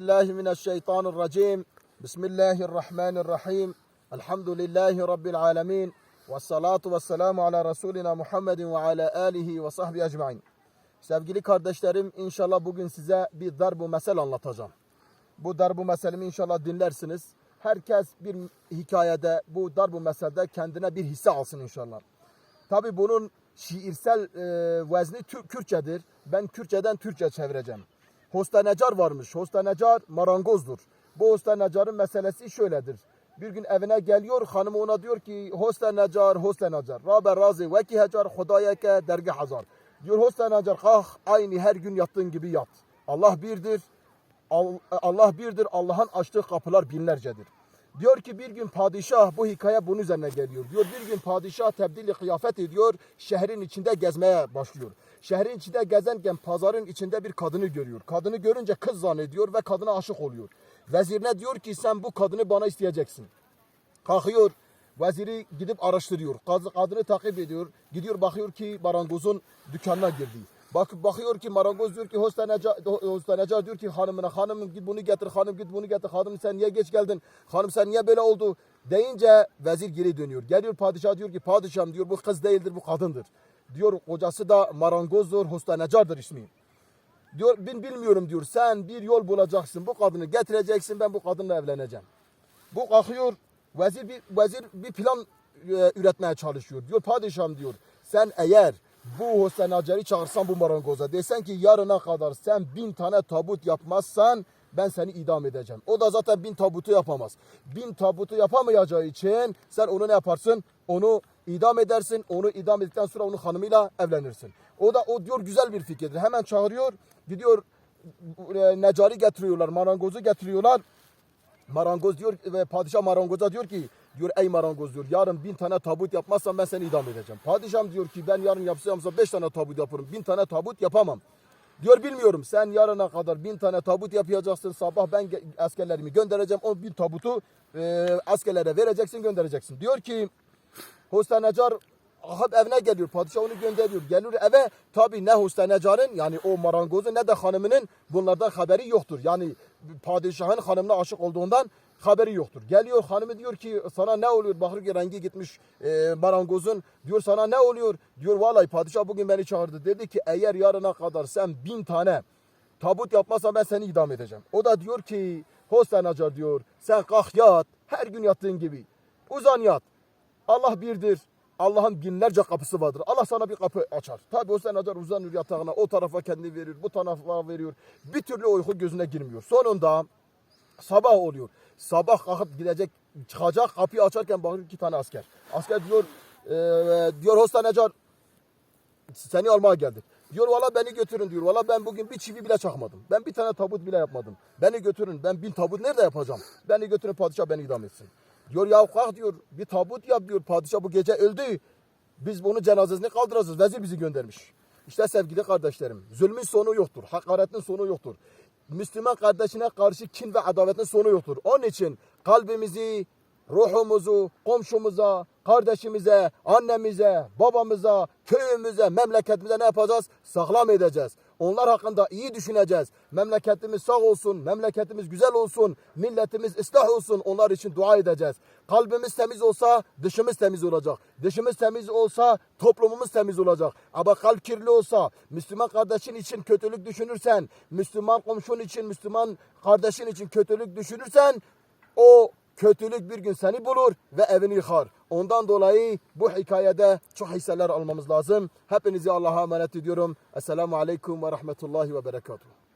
billahi mineşşeytanirracim. Bismillahirrahmanirrahim. Elhamdülillahi rabbil alamin. Ve salatu ve selamu ala Resulina Muhammedin ve ala alihi ve sahbihi ecmain. Sevgili kardeşlerim inşallah bugün size bir darbu mesel anlatacağım. Bu darbu meselimi inşallah dinlersiniz. Herkes bir hikayede bu darbu meselde kendine bir hisse alsın inşallah. Tabi bunun şiirsel e, vezni Türk Kürtçedir. Ben Kürtçeden Türkçe çevireceğim. Hostanecar varmış. Hostanecar marangozdur. Bu hostanecarın meselesi şöyledir. Bir gün evine geliyor, hanımı ona diyor ki hostanecar, hostanecar. Rabe razi ve ki hecar, hudayeke dergi hazar. Diyor hostanecar, kalk aynı her gün yattığın gibi yat. Allah birdir. Al- Allah birdir. Allah'ın açtığı kapılar binlercedir. Diyor ki bir gün padişah bu hikaye bunun üzerine geliyor. Diyor bir gün padişah tebdili kıyafet ediyor. Şehrin içinde gezmeye başlıyor. Şehrin içinde gezerken pazarın içinde bir kadını görüyor. Kadını görünce kız zannediyor ve kadına aşık oluyor. Vezirine diyor ki sen bu kadını bana isteyeceksin. Kalkıyor. Veziri gidip araştırıyor. Kadını takip ediyor. Gidiyor bakıyor ki marangozun dükkanına girdi. Bak bakıyor ki marangoz diyor ki hostaneca, hostaneca diyor ki hanımına hanımım git bunu getir hanım git bunu getir hanım sen niye geç geldin hanım sen niye böyle oldu deyince vezir geri dönüyor. Geliyor padişah diyor ki padişahım diyor bu kız değildir bu kadındır. Diyor kocası da marangozdur hostanecardır ismi. Diyor ben bilmiyorum diyor sen bir yol bulacaksın bu kadını getireceksin ben bu kadınla evleneceğim. Bu kalkıyor vezir bir vezir bir plan e, üretmeye çalışıyor. Diyor padişahım diyor sen eğer bu hosenaceri çağırsan bu marangoza desen ki yarına kadar sen bin tane tabut yapmazsan ben seni idam edeceğim. O da zaten bin tabutu yapamaz. Bin tabutu yapamayacağı için sen onu ne yaparsın? Onu idam edersin. Onu idam ettikten sonra onun hanımıyla evlenirsin. O da o diyor güzel bir fikirdir. Hemen çağırıyor. Gidiyor e, necari getiriyorlar. Marangozu getiriyorlar. Marangoz diyor ve padişah marangoza diyor ki diyor ey marangoz diyor yarın bin tane tabut yapmazsan ben seni idam edeceğim. Padişahım diyor ki ben yarın yapsam beş tane tabut yaparım. Bin tane tabut yapamam. Diyor bilmiyorum sen yarına kadar bin tane tabut yapacaksın. Sabah ben askerlerimi göndereceğim. O bin tabutu e, askerlere vereceksin göndereceksin. Diyor ki Hostanecar Ahab evine geliyor. Padişah onu gönderiyor. Geliyor eve tabi ne Hostanecar'ın yani o marangozun ne de hanımının bunlardan haberi yoktur. Yani padişahın hanımına aşık olduğundan haberi yoktur. Geliyor hanımı diyor ki sana ne oluyor? Bakır ki rengi gitmiş e, marangozun. Diyor sana ne oluyor? Diyor vallahi padişah bugün beni çağırdı. Dedi ki eğer yarına kadar sen bin tane tabut yapmazsan ben seni idam edeceğim. O da diyor ki Hostanecar diyor sen kalk yat her gün yattığın gibi. Uzan yat. Allah birdir. Allah'ın binlerce kapısı vardır. Allah sana bir kapı açar. Tabi o senacar uzanır yatağına. O tarafa kendini verir. Bu tarafa veriyor. Bir türlü uyku gözüne girmiyor. Sonunda sabah oluyor. Sabah kalkıp gidecek çıkacak kapıyı açarken bakıyor iki tane asker. Asker diyor eee diyor hostanecar seni almaya geldik. Diyor valla beni götürün diyor. Valla ben bugün bir çivi bile çakmadım. Ben bir tane tabut bile yapmadım. Beni götürün. Ben bin tabut nerede yapacağım? Beni götürün padişah beni idam etsin. Diyor ya kalk diyor. Bir tabut yap diyor. Padişah bu gece öldü. Biz bunun cenazesini kaldıracağız. Vezir bizi göndermiş. İşte sevgili kardeşlerim. Zulmün sonu yoktur. Hakaretin sonu yoktur. Müslüman kardeşine karşı kin ve adavetin sonu yoktur. Onun için kalbimizi, ruhumuzu, komşumuza, kardeşimize, annemize, babamıza, köyümüze, memleketimize ne yapacağız? Sağlam edeceğiz. Onlar hakkında iyi düşüneceğiz. Memleketimiz sağ olsun, memleketimiz güzel olsun, milletimiz ıslah olsun. Onlar için dua edeceğiz. Kalbimiz temiz olsa dışımız temiz olacak. Dışımız temiz olsa toplumumuz temiz olacak. Ama kalp kirli olsa, Müslüman kardeşin için kötülük düşünürsen, Müslüman komşun için, Müslüman kardeşin için kötülük düşünürsen o kötülük bir gün seni bulur ve evini yıkar. Ondan dolayı bu hikayede çok hisseler almamız lazım. Hepinizi Allah'a emanet ediyorum. Esselamu Aleyküm ve Rahmetullahi ve Berekatuhu.